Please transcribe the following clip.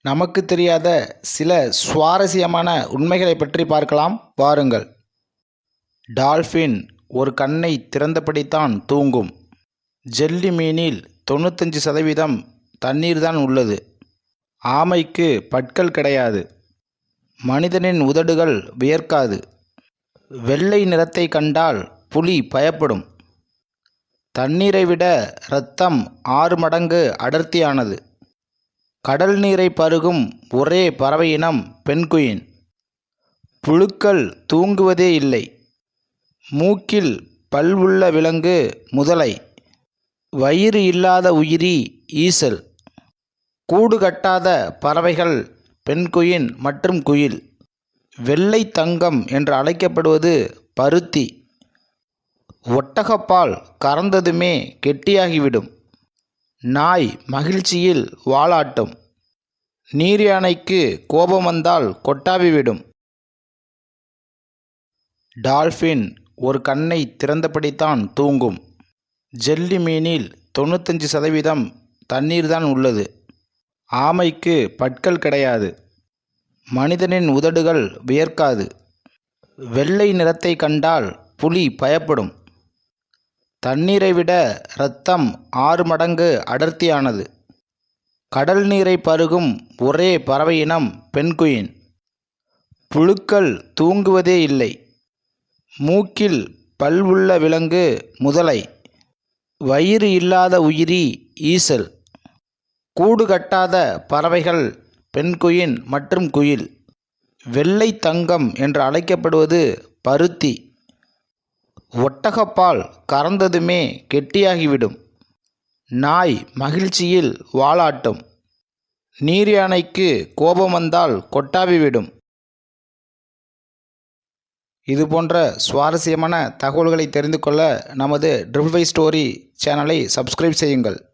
நமக்கு தெரியாத சில சுவாரஸ்யமான உண்மைகளை பற்றி பார்க்கலாம். வாருங்கள். டால்ஃபின் ஒரு கண்ணை திறந்தபடித்தான் தூங்கும். ஜெல்லி மீனில் தொண்ணூத்தஞ்சு சதவீதம் தண்ணீர் தான் உள்ளது. ஆமைக்கு பற்கள் கிடையாது. மனிதனின் உதடுகள் வியர்க்காது. வெள்ளை நிறத்தை கண்டால் புலி பயப்படும். தண்ணீரை விட இரத்தம் ஆறு மடங்கு அடர்த்தியானது. கடல் நீரை பருகும் ஒரே பறவையினம் பென்குயின் புழுக்கள் தூங்குவதே இல்லை. மூக்கில் பல் உள்ள விலங்கு முதலை. வயிறு இல்லாத உயிரி ஈசல். கூடு கட்டாத பறவைகள் பெண்குயின் மற்றும் குயில். வெள்ளை தங்கம் என்று அழைக்கப்படுவது பருத்தி. ஒட்டகப்பால் கறந்ததுமே கெட்டியாகிவிடும். நாய் மகிழ்ச்சியில் வாலாட்டும். நீர் யானைக்கு கோபம் வந்தால் கொட்டாவி விடும். டால்ஃபின் ஒரு கண்ணை திறந்தபடித்தான் தூங்கும். ஜெல்லி மீனில் தொண்ணூத்தஞ்சு சதவீதம் தண்ணீர் தான் உள்ளது. ஆமைக்கு பற்கள் கிடையாது. மனிதனின் உதடுகள் வியர்க்காது. வெள்ளை நிறத்தை கண்டால் புலி பயப்படும். தண்ணீரை விட இரத்தம் ஆறு மடங்கு அடர்த்தியானது. கடல் நீரை பருகும் ஒரே பறவை இனம் பென்குயின் புழுக்கள் தூங்குவதே இல்லை. மூக்கில் பல் உள்ள விலங்கு முதலை. வயிறு இல்லாத உயிரி ஈசல். கூடு கட்டாத பறவைகள் பெண்குயின் மற்றும் குயில். வெள்ளை தங்கம் என்று அழைக்கப்படுவது பருத்தி. ஒட்டகப்பால் கறந்ததுமே கெட்டியாகிவிடும். நாய் மகிழ்ச்சியில் வாலாட்டும். நீர் யானைக்கு கோபம் வந்தால் கொட்டாவி விடும் இது போன்ற சுவாரஸ்யமான தகவல்களை தெரிந்து கொள்ள நமது ட்ரிபிள் ஃபைவ் ஸ்டோரி சேனலை சப்ஸ்கிரைப் செய்யுங்கள்.